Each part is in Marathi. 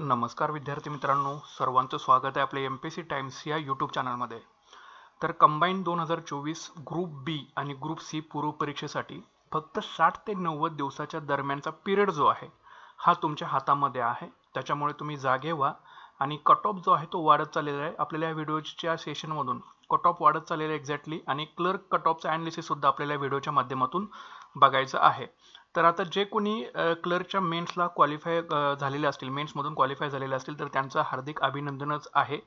नमस्कार विद्यार्थी मित्रांनो सर्वांचं स्वागत आहे आपल्या एम पी सी टाइम्स या यूट्यूब चॅनलमध्ये तर कंबाईन दोन हजार चोवीस ग्रुप बी आणि ग्रुप सी पूर्व परीक्षेसाठी फक्त साठ ते नव्वद दिवसाच्या दरम्यानचा पिरियड जो आहे हा तुमच्या हातामध्ये आहे. त्याच्यामुळे तुम्ही जागे व्हा आणि कट ऑफ जो आहे तो वाढत चाललेला आहे. आपल्याला या व्हिडिओच्या सेशनमधून कट ऑफ वाढत चाललेला आहे एक्झॅक्टली आणि क्लर्क कट ऑफचं ॲनालिसिससुद्धा आपल्याला व्हिडिओच्या माध्यमातून बघायचं आहे. तर आता जे कोणी क्लर्कच्या मेन्सला क्वालिफाय झालेले असतील मेन्समधून क्वालिफाय झालेले असतील तर त्यांचं हार्दिक अभिनंदनच आहे.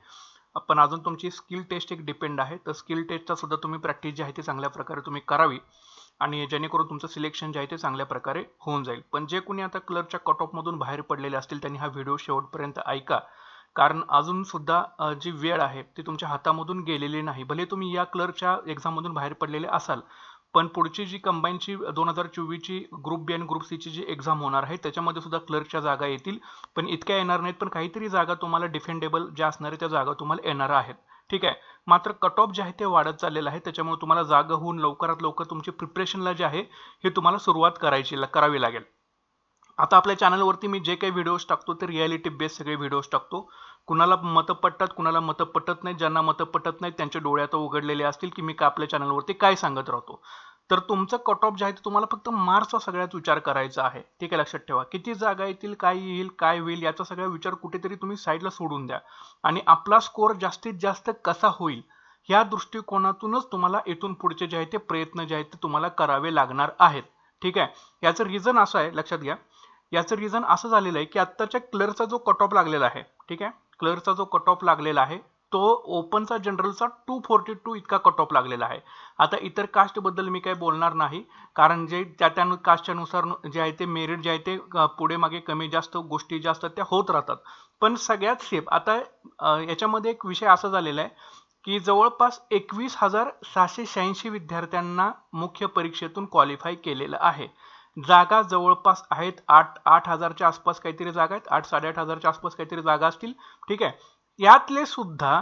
पण अजून तुमची स्किल टेस्ट एक डिपेंड आहे. तर स्किल टेस्टचा सुद्धा तुम्ही प्रॅक्टिस जी आहे ती चांगल्या प्रकारे तुम्ही करावी. आणि जेणेकरून तुमचं सिलेक्शन जे आहे ते चांगल्या प्रकारे होऊन जाईल. पण जे कोणी आता क्लर्कच्या कट ऑफमधून बाहेर पडलेले असतील त्यांनी हा व्हिडिओ शेवटपर्यंत ऐका. कारण अजून सुद्धा जी वेळ आहे ती तुमच्या हातामधून गेलेली नाही. भले तुम्ही या क्लर्कच्या एक्झाममधून बाहेर पडलेले असाल पण पुढची जी कंबाईनची दोन हजार चोवीसची ग्रुप बी आणि ग्रुप सीची जी एक्झाम होणार आहे त्याच्यामध्ये सुद्धा क्लर्कच्या जागा येतील. पण इतक्या येणार नाहीत पण काहीतरी जागा तुम्हाला डिफेंडेबल ज्या असणार आहे त्या जागा तुम्हाला येणार आहेत. ठीक आहे? मात्र कट ऑफ जे आहे ते वाढत चाललेलं आहे त्याच्यामुळे तुम्हाला जागा होऊन लवकरात लवकर तुमची प्रिपरेशनला जे आहे हे तुम्हाला सुरुवात करायची करावी लागेल. आता आपल्या चॅनलवरती मी जे काही व्हिडिओज टाकतो ते रियालिटी बेस्ड सगळे व्हिडिओज टाकतो. कुणाला मतं पटतात कुणाला मतं पटत नाही ज्यांना मतं पटत नाही त्यांच्या डोळ्यात उघडलेले असतील की मी का आपल्या चॅनलवरती काय सांगत राहतो. तर तुमचं कट ऑफ जे आहे ते तुम्हाला फक्त मार्चचा सगळ्यात विचार करायचा आहे. ठीक आहे लक्षात ठेवा. किती जागा येतील काय येईल काय होईल याचा सगळा विचार कुठेतरी तुम्ही साईडला सोडून द्या. आणि आपला स्कोअर जास्तीत जास्त कसा होईल या दृष्टिकोनातूनच तुम्हाला इथून पुढचे जे आहे ते प्रयत्न जे आहेत ते तुम्हाला करावे लागणार आहेत. ठीक आहे? याचं रिझन असं आहे लक्षात घ्या. याचं रिझन असं झालेलं आहे की आत्ताच्या क्लरचा जो कट ऑफ लागलेला आहे ठीक आहे? क्लरचा जो कट ऑफ लागलेला आहे तो ओपनचा जनरलचा टू फोर्टी टू इतका कट ऑफ लागलेला आहे. आता इतर कास्टबद्दल मी काही बोलणार नाही कारण जे त्या त्या कास्टच्या नुसार जे आहे ते मेरिट जे आहे ते पुढे मागे कमी जास्त गोष्टी ज्या असतात त्या होत राहतात. पण सगळ्यात सेफ आता याच्यामध्ये एक विषय असा झालेला आहे की जवळपास एकवीस हजार सहाशे शहाऐंशी विद्यार्थ्यांना मुख्य परीक्षेतून क्वालिफाय केलेलं आहे. जागा जवळपास आहेत आठ आठ हजारच्या आसपास काहीतरी जागा आहेत. आठ साडेआठ हजारच्या आसपास काहीतरी जागा असतील. ठीक आहे. यातले सुद्धा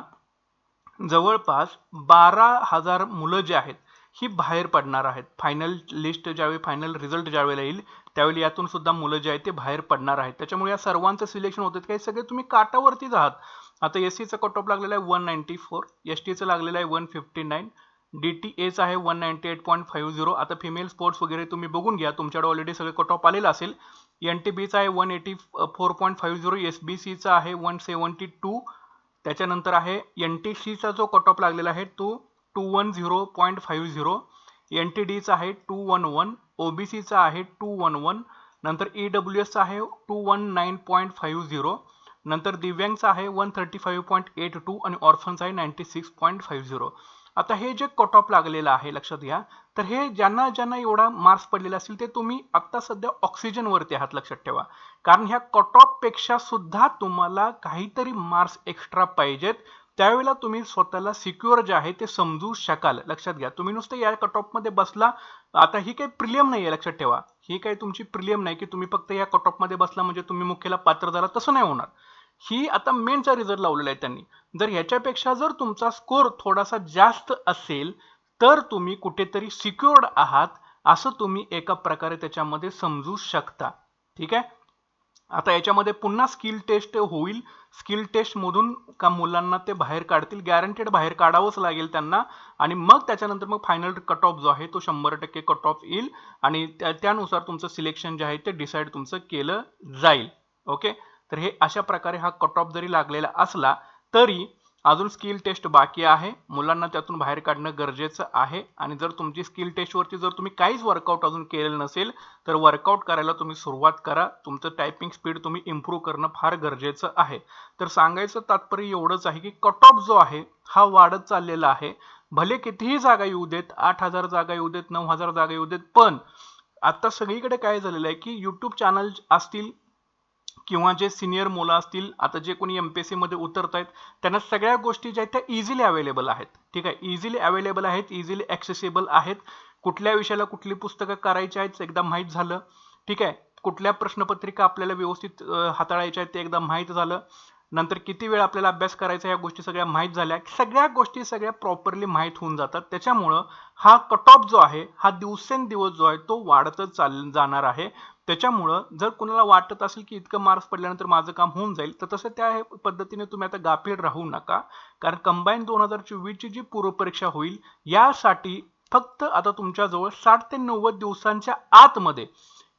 जवळपास बारा हजार मुलं जे आहेत ही बाहेर पडणार आहेत. फायनल लिस्ट ज्यावेळी फायनल रिझल्ट ज्यावेळेला येईल त्यावेळी यातून सुद्धा मुलं जे आहेत ते बाहेर पडणार आहेत. त्याच्यामुळे या सर्वांचं सिलेक्शन होतं काही सगळे तुम्ही काटावरतीच आहात. आता एस सीचं कट ऑफ लागलेलं आहे वन नाईन्टी फोर एस टीचं लागलेलं आहे one fifty nine D T H आहे one ninety eight point five zero आता फिमेल स्पोर्ट्स वगैरे तुम्ही बघून घ्या. तुमच्याकडे ऑलरेडी सगळे कट ऑफ आलेलं असेल. एन टी बीचा आहे one eighty four point five zero S B सीचा आहे वन सेवन्टी टू त्याच्यानंतर आहे एन टी सीचा जो कट ऑफ लागलेला आहे तो two one zero point five zero N T डीचा आहे two one one O B सीचा आहे टू वन वन नंतर ई डब्ल्यू एसचा आहे two one nine point five zero नंतर दिव्यांगचा आहे one thirty five point eight two आणि ऑर्फनचा आहे ninety six point five zero आता हे जे कट ऑफ लागलेलं आहे लक्षात घ्या. तर हे ज्यांना ज्यांना एवढा मार्क्स पडलेला असेल ते तुम्ही आत्ता सध्या ऑक्सिजनवरती आहात लक्षात ठेवा. कारण ह्या कट ऑफपेक्षा सुद्धा तुम्हाला काहीतरी मार्क्स एक्स्ट्रा पाहिजेत. त्यावेळेला तुम्ही स्वतःला सिक्युअर जे आहे ते समजू शकाल. लक्षात घ्या. तुम्ही नुसतं या कट ऑफमध्ये बसला. आता ही काही प्रिलियम नाही आहे लक्षात ठेवा. ही काही तुमची प्रिलियम नाही की तुम्ही फक्त या कट ऑफमध्ये बसला म्हणजे तुम्ही मुख्यला पात्र झाला. तसं नाही होणार. ही आता मेनचा रिझल्ट लावलेला आहे त्यांनी. जर ह्याच्यापेक्षा जर तुमचा स्कोर थोडासा जास्त असेल तर तुम्ही कुठेतरी सिक्युअर्ड आहात असं तुम्ही एका प्रकारे त्याच्यामध्ये समजू शकता. ठीक आहे? आता याच्यामध्ये पुन्हा स्किल टेस्ट होईल. स्किल टेस्टमधून का मुलांना ते बाहेर काढतील? गॅरंटेड बाहेर काढावंच लागेल त्यांना. आणि मग त्याच्यानंतर मग फायनल कट ऑफ जो आहे तो शंभर टक्के कट ऑफ येईल. आणि त्यानुसार तुमचं सिलेक्शन जे आहे ते डिसाईड तुमचं केलं जाईल. ओके तर हे अशा प्रकारे हा कट ऑफ जरी लागलेला असला तरी अजून स्किल टेस्ट बाकी आहे. मुलांना त्यातून बाहेर काढणं गरजेचं आहे. आणि जर तुमची स्किल टेस्टवरती जर तुम्ही काहीच वर्कआउट अजून केलेलं नसेल तर वर्कआउट करायला तुम्ही सुरुवात करा. तुमचं टायपिंग स्पीड तुम्ही इम्प्रूव्ह करणं फार गरजेचं आहे. तर सांगायचं तात्पर्य एवढंच आहे की कट ऑफ जो आहे हा वाढत चाललेला आहे. भले कितीही जागा येऊ देत आठ हजार जागा येऊ देत नऊ हजार जागा येऊ देत पण आता सगळीकडे काय झालेलं आहे की यूट्यूब चॅनल असतील किंवा जे सिनियर मुलं असतील आता जे कोणी एम पी एस सीमध्ये उतरत आहेत त्यांना सगळ्या गोष्टी ज्या आहेत त्या इझिली अवेलेबल आहेत. ठीक आहे? इझिली अवेलेबल आहेत इझिली ॲक्सेसिबल आहेत. कुठल्या विषयाला कुठली पुस्तकं करायची आहेत एकदा माहीत झालं. ठीक आहे? कुठल्या प्रश्नपत्रिका आपल्याला व्यवस्थित हाताळायच्या आहेत ते एकदा माहीत झालं. नंतर किती वेळ आपल्याला अभ्यास करायचा या गोष्टी सगळ्या माहीत झाल्या. सगळ्या गोष्टी सगळ्या प्रॉपरली माहीत होऊन जातात. त्याच्यामुळं हा कट ऑफ जो आहे हा दिवसेंदिवस जो आहे तो वाढतच चाल जाणार आहे. त्याच्यामुळं जर कुणाला वाटत असेल की इतकं मार्क्स पडल्यानंतर माझं काम होऊन जाईल तर तसं त्या पद्धतीने तुम्ही आता गाफील राहू नका. कारण कंबाईन दोन हजार चोवीसची जी पूर्वपरीक्षा होईल यासाठी फक्त आता तुमच्याजवळ साठ ते नव्वद दिवसांच्या आतमध्ये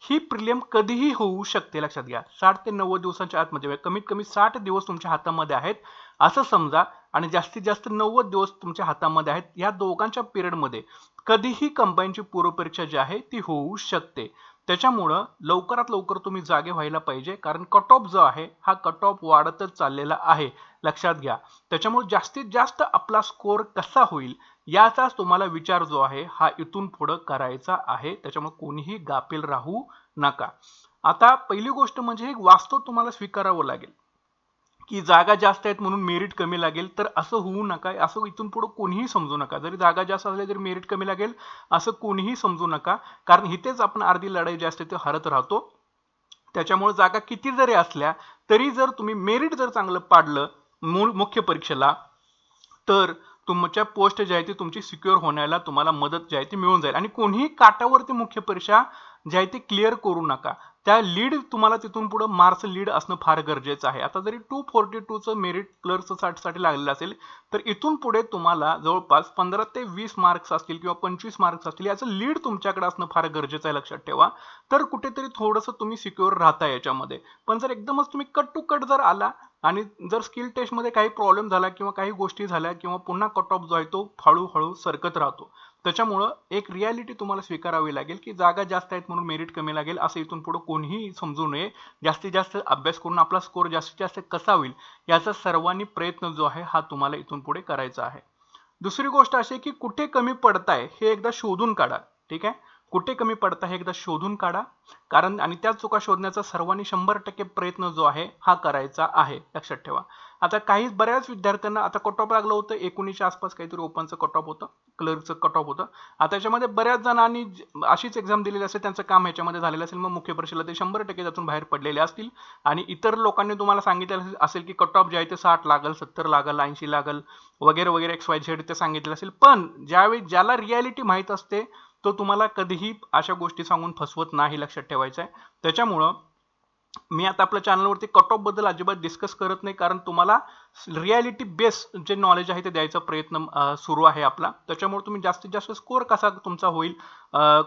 ही प्रिलियम कधीही होऊ शकते लक्षात घ्या. साठ ते नव्वद दिवसांच्या आतमध्ये म्हणजे कमीत कमी साठ दिवस तुमच्या हातामध्ये आहेत असं समजा. आणि जास्तीत जास्त नव्वद दिवस तुमच्या हातामध्ये आहेत या दोघांच्या पिरियडमध्ये कधीही कंबाईनची पूर्वपरीक्षा जी आहे ती होऊ शकते. त्याच्यामुळं लवकरात लवकर तुम्ही जागे व्हायला पाहिजे कारण कट ऑफ जो आहे हा कट ऑफ वाढतच चाललेला आहे. लक्षात घ्या. त्याच्यामुळे जास्तीत जास्त आपला स्कोअर कसा होईल याचाच तुम्हाला विचार जो आहे हा इथून पुढं करायचा आहे. त्याच्यामुळे कोणीही गाफील राहू नका. आता पहिली गोष्ट म्हणजे एक वास्तव तुम्हाला स्वीकारावं लागेल. की जागा जास्त आहेत म्हणून मेरिट कमी लागेल तर असं होऊ नका असं इथून पुढे कोणीही समजू नका. जरी जागा जास्त असल्या तरी मेरिट कमी लागेल असं कोणीही समजू नका. कारण इथेच आपण अर्धी लढाई जी असते ते हरत राहतो. त्याच्यामुळे जागा किती जरी असल्या तरी जर तुम्ही मेरिट जर चांगलं पाडलं मूळ मुख्य परीक्षेला तर तुमच्या पोस्ट जी आहे ती तुमची सिक्युअर होण्याला तुम्हाला मदत जी आहे ती मिळून जाईल. आणि कोणीही काटावरती मुख्य परीक्षा जी आहे ती क्लिअर करू नका. त्या लीड तुम्हाला तिथून पुढे मार्क्स लीड असणं फार गरजेचं आहे. आता जरी टू फोर्टी टूचं मेरिट क्लर्कचं साठी लागलेलं असेल तर इथून पुढे तुम्हाला जवळपास पंधरा ते वीस मार्क्स असतील किंवा पंचवीस मार्क्स असतील याचं लीड तुमच्याकडे असणं फार गरजेचं आहे लक्षात ठेवा. तर कुठेतरी थोडंसं तुम्ही सिक्युअर राहता याच्यामध्ये. पण जर एकदमच तुम्ही कट टू कट जर आला आणि जर स्किल टेस्टमध्ये काही प्रॉब्लेम झाला किंवा काही गोष्टी झाल्या किंवा पुन्हा कट ऑफ जो आहे तो हळूहळू सरकत राहतो. त्याच्यामुळं एक रियालिटी तुम्हाला स्वीकारावी लागेल की जागा जास्त आहेत म्हणून मेरिट कमी लागेल असं इथून पुढे कोणीही समजू नये. जास्तीत जास्त अभ्यास करून आपला स्कोर जास्तीत जास्त कसा होईल याचा सर्वांनी प्रयत्न जो आहे हा तुम्हाला इथून पुढे करायचा आहे. दुसरी गोष्ट अशी की कुठे कमी पडताय हे एकदा शोधून काढा. ठीक आहे? कुठे कमी पडतं हे एकदा शोधून काढा. कारण आणि त्या चुका शोधण्याचा सर्वांनी शंभर टक्के प्रयत्न जो आहे हा करायचा आहे. लक्षात ठेवा. आता काही बऱ्याच विद्यार्थ्यांना आता कट ऑफ लागलं होतं. एकोणीसच्या आसपास काहीतरी ओपनचं कट ऑफ होतं. क्लर्कचं कट ऑफ होतं. आता याच्यामध्ये बऱ्याच जणांनी अशीच एक्झाम दिलेली असेल त्यांचं काम ह्याच्यामध्ये झालेलं असेल मग मुख्य परीक्षेला ते शंभर टक्के त्यातून बाहेर पडलेले असतील. आणि इतर लोकांनी तुम्हाला सांगितलं असेल की कट ऑफ जे आहे ते साठ लागल सत्तर लागल ऐंशी लागल वगैरे वगैरे एक्स वाय झेड ते सांगितलं असेल. पण ज्यावेळी ज्याला रियालिटी माहीत असते तो तुम्हाला कधीही अशा गोष्टी सांगून फसवत नाही लक्षात ठेवायचं आहे त्याच्यामुळं मी आता आपल्या चॅनलवरती कट ऑफबद्दल अजिबात डिस्कस करत नाही कारण तुम्हाला रियालिटी बेस जे नॉलेज आहे ते द्यायचा प्रयत्न सुरू आहे आपला. त्याच्यामुळे तुम्ही जास्तीत जास्त स्कोअर कसा तुमचा होईल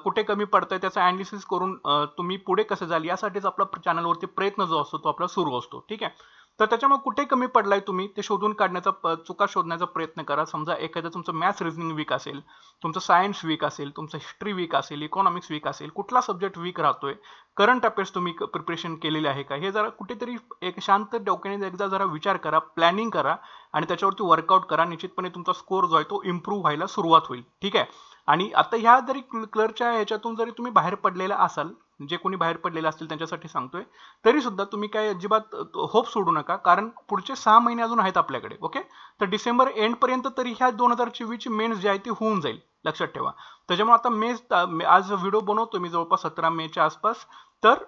कुठे कमी पडतंय त्याचा अनालिसिस करून तुम्ही पुढे कसं जाल यासाठीच आपला चॅनलवरती प्रयत्न जो असतो तो आपला सुरू असतो. ठीक आहे? तर त्याच्यामुळे कुठे कमी पडलाय तुम्ही? ते शोधून काढण्याचा चुका शोधण्याचा प्रयत्न करा. समजा एखादं तुमचं मॅथ्स रिझनिंग वीक असेल तुमचं सायन्स वीक असेल तुमचं हिस्ट्री वीक असेल इकॉनॉमिक्स वीक असेल कुठला सब्जेक्ट वीक राहतोय? करंट अफेअर्स तुम्ही प्रिपरेशन केलेले आहे का? हे जरा कुठेतरी एक शांत डोक्याने एकदा जरा विचार करा प्लॅनिंग करा आणि त्याच्यावरती वर्कआउट करा. निश्चितपणे तुमचा स्कोर जो आहे तो इम्प्रूव्ह व्हायला सुरुवात होईल. ठीक आहे? आणि आता ह्या जरी क्लरच्या ह्याच्यातून जरी तुम्ही बाहेर पडलेला असाल जे कोणी बाहेर पडलेले असतील त्यांच्यासाठी सांगतोय. तरी सुद्धा तुम्ही काय अजिबात होप सोडू नका कारण पुढचे सहा महिने अजून आहेत आपल्याकडे ओके? तर डिसेंबर एंड पर्यंत तरी ह्या दोन हजार चोवीसची मेन्स जी आहे ती होऊन जाईल लक्षात ठेवा. त्याच्यामुळे आता मे आज व्हिडिओ बनवतो मी जवळपास सतरा मेच्या आसपास. तर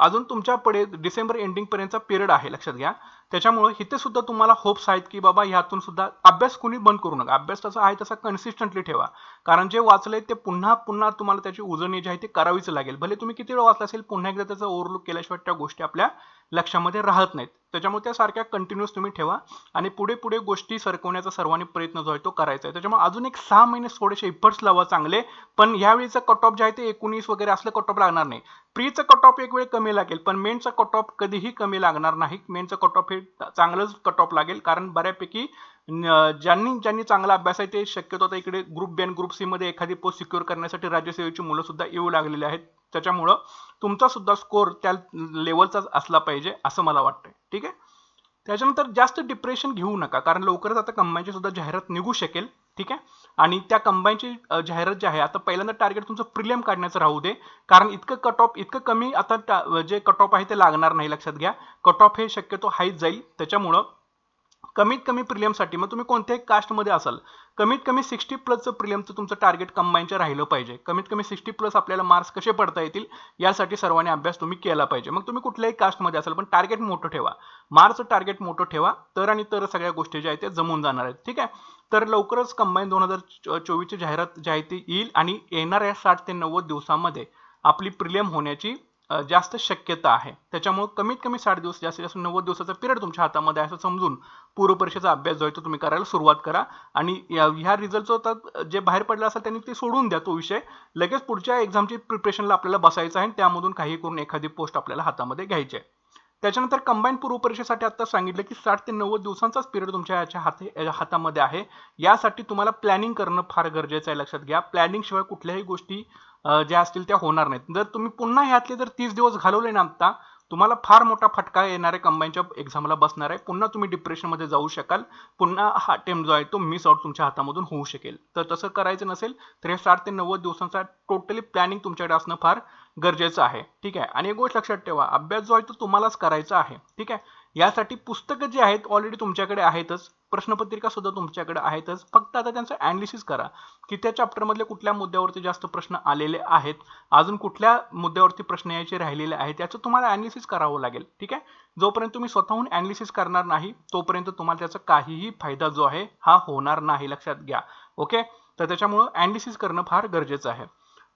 अजून तुमच्यापुढे डिसेंबर एंडिंग पर्यंतचा पिरियड आहे लक्षात घ्या. त्याच्यामुळे इथे सुद्धा तुम्हाला होप्स आहेत की बाबा ह्यातून सुद्धा अभ्यास कुणी बंद करू नका. अभ्यास तसा आहे तसा कन्सिस्टंटली ठेवा. कारण जे वाचलंय ते पुन्हा पुन्हा तुम्हाला त्याची उजळणी जी आहे ती करावीच लागेल. भले तुम्ही किती वेळ वाचला असेल पुन्हा एकदा त्याचा ओव्हरलुक केल्याशिवाय त्या गोष्टी आपल्या लक्षामध्ये राहत नाहीत. त्याच्यामुळे त्या सारख्या कंटिन्युअस तुम्ही ठेवा आणि पुढे पुढे गोष्टी सरकवण्याचा सर्वांनी प्रयत्न जो आहे तो करायचा आहे. त्याच्यामुळे अजून एक सहा महिने थोडेसे इफर्ट्स लावा चांगले. पण यावेळीचं कट ऑफ जे आहे ते एकोणीस वगैरे असलं कट ऑफ लागणार नाही. प्रीचं कट ऑफ एक वेळ कमी लागेल पण मेनचं कट ऑफ कधीही कमी लागणार नाही. मेनचं कट ऑफ हे चांगलंच कट ऑफ लागेल. कारण बऱ्यापैकी ज्यांनी ज्यांनी चांगला अभ्यास आहे ते शक्यतो आता इकडे ग्रुप बी आणि ग्रुप सी मध्ये एखादी पोस्ट सिक्युअर करण्यासाठी राज्यसेवेची मुलं सुद्धा येऊ लागलेली आहेत. त्याच्यामुळं तुमचा सुद्धा स्कोअर त्या लेवलचाच असला पाहिजे असं मला वाटतंय. ठीक आहे? त्याच्यानंतर जास्त डिप्रेशन घेऊ नका. कारण लवकरच आता कंबाईनची सुद्धा जाहिरात निघू शकेल. ठीक आहे? आणि त्या कंबाईनची जाहिरात जी आहे आता पहिल्यांदा टार्गेट तुमचं प्रिलियम काढण्याचं राहू दे. कारण इतकं कट ऑफ इतकं कमी आता जे कट ऑफ आहे ते लागणार नाही लक्षात घ्या. कट ऑफ हे शक्यतो हाईच जाईल. त्याच्यामुळं कमीत कमी प्रिलियमसाठी मग तुम्ही कोणत्याही कास्टमध्ये असाल कमीत कमी सिक्स्टी प्लसचं प्रिलियमचं तुमचं टार्गेट कंबाईनच्या राहिलं पाहिजे. कमीत कमी सिक्स्टी प्लस आपल्याला मार्क्स कसे पडता येतील यासाठी सर्वांनी अभ्यास तुम्ही केला पाहिजे. मग तुम्ही कुठल्याही कास्टमध्ये असाल पण टार्गेट मोठं ठेवा. मार्क्सचं टार्गेट मोठं ठेवा तर आणि तर सगळ्या गोष्टी ज्या आहेत त्या जमून जाणार आहेत. ठीक आहे? तर लवकरच कंबाईन दोन हजार चोवीसची जाहिरात जाहिती येईल आणि येणाऱ्या साठ ते नव्वद दिवसामध्ये आपली प्रिलियम होण्याची जास्त शक्यता आहे. त्याच्यामुळे कमीत कमी साठ दिवस जास्तीत जास्त नव्वद दिवसाचा पिरियड तुमच्या हातामध्ये आहे असं समजून पूर्व परीक्षेचा अभ्यास जो आहे तो तुम्ही करायला सुरुवात करा. आणि ह्या रिझल्टचं तर जे बाहेर पडलं असेल त्यांनी ते सोडून द्या तो विषय. लगेच पुढच्या एक्झामची प्रिपरेशनला आपल्याला बसायचं आहे आणि त्यामधून काही करून एखादी पोस्ट आपल्याला हातामध्ये घ्यायची आहे. त्याच्यानंतर कंबाईन पूर्व परीक्षेसाठी आता सांगितलं की साठ ते नव्वद दिवसांचाच पिरियड तुमच्या याच्या हाती हातामध्ये आहे. यासाठी तुम्हाला प्लॅनिंग करणं फार गरजेचं आहे लक्षात घ्या. प्लॅनिंग शिवाय कुठल्याही गोष्टी ज्या असतील त्या होणार नाहीत. जर तुम्ही पुन्हा ह्यातले जर तीस दिवस घालवले ना आता तुम्हाला फार मोठा फटका येणार आहे कंबाईनच्या एक्झामला बसणार आहे. पुन्हा तुम्ही डिप्रेशनमध्ये जाऊ शकाल. पुन्हा हा अटेम्प्ट जो आहे तो मिस आउट तुमच्या हातामधून होऊ शकेल. तर तसं करायचं नसेल तर हे साठ ते नव्वद दिवसांचा टोटली प्लॅनिंग तुमच्याकडे असणं फार गरजेचं आहे. ठीक आहे? आणि एक गोष्ट लक्षात ठेवा अभ्यास जो आहे तो तुम्हालाच करायचा आहे. ठीक आहे? यासाठी पुस्तकं जी आहेत ऑलरेडी तुमच्याकडे आहेतच. प्रश्नपत्रिका सुद्धा तुमच्याकडे आहेतच. फक्त आता त्यांचं अनालिसिस करा की त्या चॅप्टरमधले कुठल्या मुद्द्यावरती जास्त प्रश्न आलेले आहेत अजून कुठल्या मुद्द्यावरती प्रश्न यायचे राहिलेले आहेत त्याचं तुम्हाला अनालिसिस करावं लागेल. ठीक आहे? जोपर्यंत तुम्ही स्वतःहून अनालिसिस करणार नाही तोपर्यंत तुम्हाला त्याचा काहीही फायदा जो आहे हा होणार नाही. लक्षात घ्या. ओके तर त्याच्यामुळं अनालिसिस करणं फार गरजेचं आहे.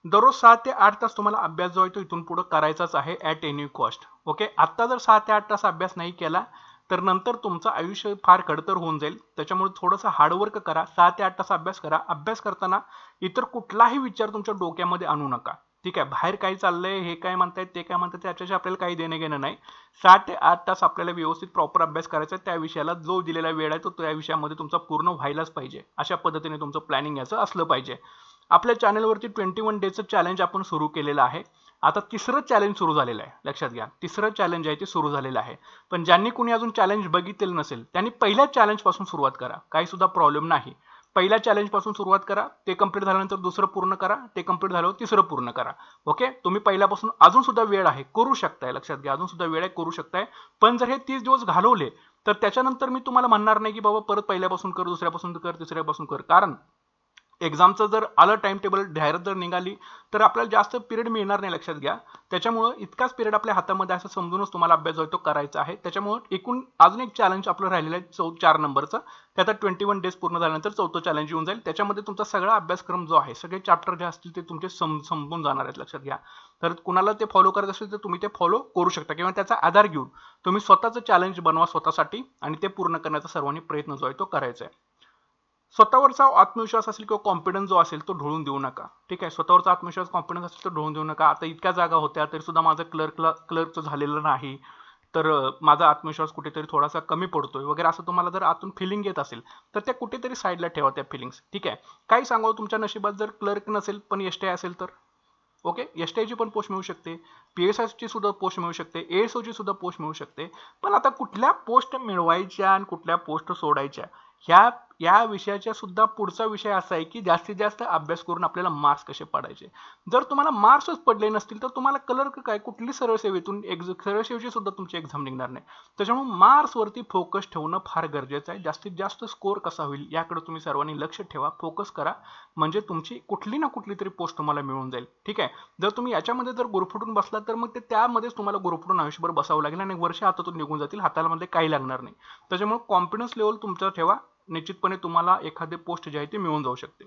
दररोज सहा ते आठ तास तुम्हाला अभ्यास जो आहे तो इथून पुढे करायचाच आहे ॲट एनी कॉस्ट ओके आत्ता जर सहा ते आठ तास अभ्यास नाही केला तर नंतर तुमचं आयुष्य फार खडतर होऊन जाईल. त्याच्यामुळे थोडंसं हार्डवर्क करा सहा ते आठ तास अभ्यास करा. अभ्यास करताना इतर कुठलाही विचार तुमच्या डोक्यामध्ये आणू नका. ठीक आहे? बाहेर काय चाललंय हे काय म्हणतायत ते काय म्हणतात त्याच्याशी आपल्याला काही देणं घेणं नाही. सहा ते आठ तास आपल्याला व्यवस्थित प्रॉपर अभ्यास करायचा आहे. त्या विषयाला जो दिलेला वेळ आहे तो त्या विषयामध्ये तुमचा पूर्ण व्हायलाच पाहिजे. अशा पद्धतीने तुमचं प्लॅनिंग याचं असलं पाहिजे. आपल्या चॅनलवरती ट्वेंटी वन डेचं चॅलेंज आपण सुरू केलेलं आहे. आता तिसरं चॅलेंज सुरू झालेलं आहे. लक्षात घ्या. तिसरं चॅलेंज आहे ते सुरू झालेलं आहे. पण ज्यांनी कुणी अजून चॅलेंज बघितलेलं नसेल त्यांनी पहिल्या चॅलेंजपासून सुरुवात करा. काही सुद्धा प्रॉब्लेम नाही. पहिल्या चॅलेंजपासून सुरुवात करा. ते कंप्लीट झाल्यानंतर दुसरं पूर्ण करा. ते कंप्लीट झाल्यावर तिसरं पूर्ण करा. ओके तुम्ही पहिल्यापासून अजून सुद्धा वेळ आहे. करू शकताय. लक्षात घ्या. अजून सुद्धा वेळ आहे. करू शकताय. पण जर हे तीस दिवस घालवले तर त्याच्यानंतर मी तुम्हाला म्हणणार नाही की बाबा परत पहिल्यापासून कर दुसऱ्यापासून कर तिसऱ्यापासून कर. कारण एक्झामचं जर आलं टाइम टेबल जाहिरात जर निघाली तर आपल्याला जास्त पिरियड मिळणार नाही लक्षात घ्या. त्याच्यामुळं इतकाच पिरियड आपल्या हातामध्ये असं समजूनच तुम्हाला अभ्यास जो तो करायचा आहे. त्याच्यामुळं एकूण अजून एक चॅलेंज आपलं राहिलेलं आहे चौ चार नंबरचं. त्याचा ट्वेंटी वन डेज पूर्ण झाल्यानंतर चौथं चॅलेंज येऊन जाईल. त्याच्यामध्ये तुमचा सगळा अभ्यासक्रम जो आहे सगळे चॅप्टर जे असतील ते तुमचे सम संपून जाणार आहेत लक्षात घ्या. तर कुणाला ते फॉलो करत असेल तर तुम्ही ते फॉलो करू शकता किंवा त्याचा आधार घेऊन तुम्ही स्वतःचं चॅलेंज बनवा स्वतःसाठी आणि ते पूर्ण करण्याचा सर्वांनी प्रयत्न जो आहे तो करायचा आहे. स्वतःवरचा आत्मविश्वास असेल किंवा कॉन्फिडन्स जो असेल तो ढोळून देऊ नका. ठीक आहे? स्वतःवरचा आत्मविश्वास कॉन्फिडन्स असेल तो ढोळून देऊ नका. आता इतक्या जागा होत्या तरी सुद्धा माझं क्लर्कला क्लर्कचं झालेलं नाही. तर माझा आत्मविश्वास कुठेतरी थोडासा कमी पडतोय वगैरे असं तुम्हाला जर आतून फिलिंग येत असेल तर त्या कुठेतरी साईडला ठेवा त्या फिलिंग्स ठीक आहे? काही सांगावं तुमच्या नशिबात जर क्लर्क नसेल पण एस टी आय असेल तर? ओके एस टी आयची पण पोस्ट मिळू शकते. पी एस आयची सुद्धा पोस्ट मिळू शकते. ए एस ओची सुद्धा पोस्ट मिळू शकते. पण आता कुठल्या पोस्ट मिळवायच्या आणि कुठल्या पोस्ट सोडायच्या ह्या या विषयाच्या सुद्धा पुढचा विषय असा आहे की जास्तीत जास्त अभ्यास करून आपल्याला मार्क्स कसे पडायचे. जर तुम्हाला मार्क्सच पडले नसतील तर तुम्हाला कलर काय कुठली सरळसेवेतून एक्झ सरळ सुद्धा तुमची एक्झाम निघणार नाही. त्याच्यामुळे मार्क्सवरती फोकस ठेवणं फार गरजेचं आहे. जास्तीत जास्त स्कोअर कसा होईल याकडे तुम्ही सर्वांनी लक्ष ठेवा फोकस करा. म्हणजे तुमची कुठली ना कुठली तरी पोस्ट तुम्हाला मिळून जाईल. ठीक आहे? जर तुम्ही याच्यामध्ये जर गुरफुटून बसला तर मग ते त्यामध्येच तुम्हाला गुरफुटून आयुष्यभर बसावं लागेल आणि वर्ष हातातून निघून जातील हातामध्ये काही लागणार नाही. त्याच्यामुळे कॉन्फिडन्स लेवल तुमचा ठेवा. निश्चितपणे तुम्हाला एखादे पोस्ट जे आहे ते मिळून जाऊ शकते.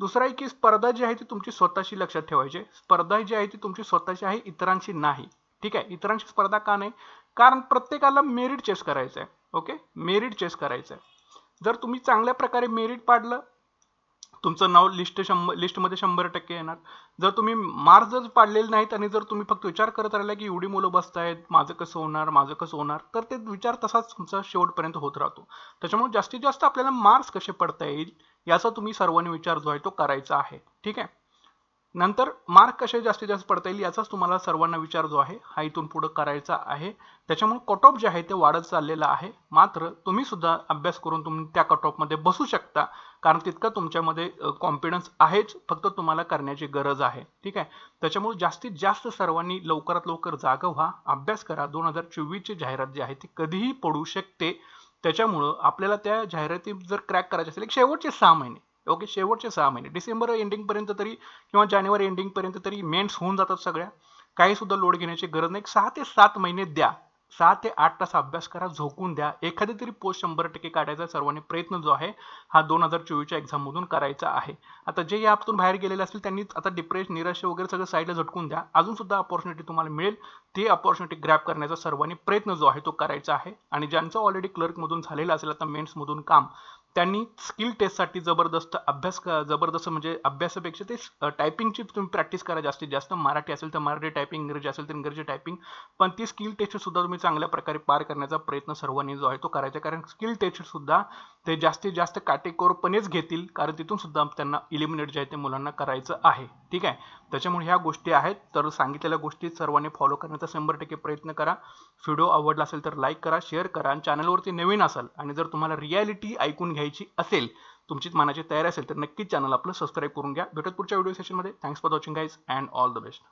दुसरा आहे की स्पर्धा जी आहे ती तुमची स्वतःशी लक्षात ठेवायची. स्पर्धा जी आहे ती तुमची स्वतःची आहे इतरांशी नाही. ठीक आहे? इतरांशी स्पर्धा का नाही? कारण प्रत्येकाला मेरिट चेस करायचं आहे ओके मेरिट चेस करायचं आहे जर तुम्ही चांगल्या प्रकारे मेरिट पाडलं तुमचं नाव लिस्ट शंभर लिस्टमध्ये शंभर टक्के येणार. जर तुम्ही मार्क्स जर पाडलेले नाहीत आणि जर तुम्ही फक्त विचार करत राहिला की एवढी मुलं बसतायत माझं कसं होणार माझं कसं होणार तर ते विचार तसाच तुमचा शेवटपर्यंत होत राहतो. त्याच्यामुळे जास्तीत जास्त आपल्याला मार्क्स कसे पडता येईल याचा तुम्ही सर्वांनी विचार जो आहे तो करायचा आहे. ठीक आहे? नंतर मार्क कसे जास्तीत जास्त पडता येईल याचाच तुम्हाला सर्वांना विचार जो आहे. हा इथून पुढे करायचा आहे. त्याच्यामुळे कट ऑफ जे आहे ते वाढत चाललेलं आहे. मात्र तुम्ही सुद्धा अभ्यास करून तुम्ही त्या कट ऑफमध्ये बसू शकता. कारण तितका तुमच्यामध्ये कॉन्फिडन्स आहेच. फक्त तुम्हाला करण्याची गरज आहे. ठीक आहे? त्याच्यामुळे जास्तीत जास्त सर्वांनी लवकरात लवकर जागा व्हा. अभ्यास करा. दोन हजार चोवीसची जाहिरात जी आहे ती कधीही पडू शकते. त्याच्यामुळं आपल्याला त्या जाहिराती जर क्रॅक करायचे असेल एक शेवटचे सहा महिने ओके शेवटचे सहा महिने. डिसेंबर एंडिंगपर्यंत तरी किंवा जानेवारी एंडिंगपर्यंत तरी मेन्स होऊन जातात सगळ्या. काही सुद्धा लोड घेण्याची गरज नाही. सहा ते सात महिने द्या. सहा ते आठ तास अभ्यास करा झोकून द्या. एखादी तरी पोस्ट शंभर टक्के काढायचा सर्वांनी प्रयत्न जो आहे हा दोन हजार चोवीसच्या एक्झाममधून करायचा आहे. आता जे यातून बाहेर गेलेले असतील त्यांनी आता डिप्रेस निराशे वगैरे सगळं साईडला झटकून द्या. अजून सुद्धा अपॉर्च्युनिटी तुम्हाला मिळेल. ती अपॉर्च्युनिटी ग्रॅप करण्याचा सर्वांनी प्रयत्न जो आहे तो करायचा आहे. आणि ज्यांचं ऑलरेडी क्लर्कमधून झालेलं असेल आता मेन्समधून काम त्यांनी स्किल टेस्टसाठी जबरदस्त अभ्यास क- जबरदस्त म्हणजे अभ्यासापेक्षा ते टायपिंगची तुम्ही प्रॅक्टिस करा जास्तीत जास्त. मराठी असेल तर मराठी टायपिंग इंग्रजी असेल तर इंग्रजी टायपिंग पण ती स्किल टेस्टसुद्धा तुम्ही चांगल्या प्रकारे पार करण्याचा प्रयत्न सर्वांनी जो आहे तो करायचा. कारण स्किल टेस्टसुद्धा ते जास्तीत जास्त काटेकोरपणेच घेतील. कारण तिथून सुद्धा त्यांना इलिमिनेट जे आहे ते मुलांना करायचं आहे. ठीक आहे? त्याच्यामुळे ह्या गोष्टी आहेत. तर सांगितलेल्या गोष्टी सर्वांनी फॉलो करण्याचा शंभर टक्के प्रयत्न करा. व्हिडिओ आवडला असेल तर लाईक करा शेअर करा. आणि चॅनलवरती नवीन असाल आणि जर तुम्हाला रियालिटी ऐकून घ्या घ्यायची असेल तुमची मनाची तयारी असेल तर नक्कीच चॅनल आपलं सबस्क्राईब करून घ्या. भेटत पुढच्या व्हिडिओ सेशनमध्ये thanks for watching guys and all the best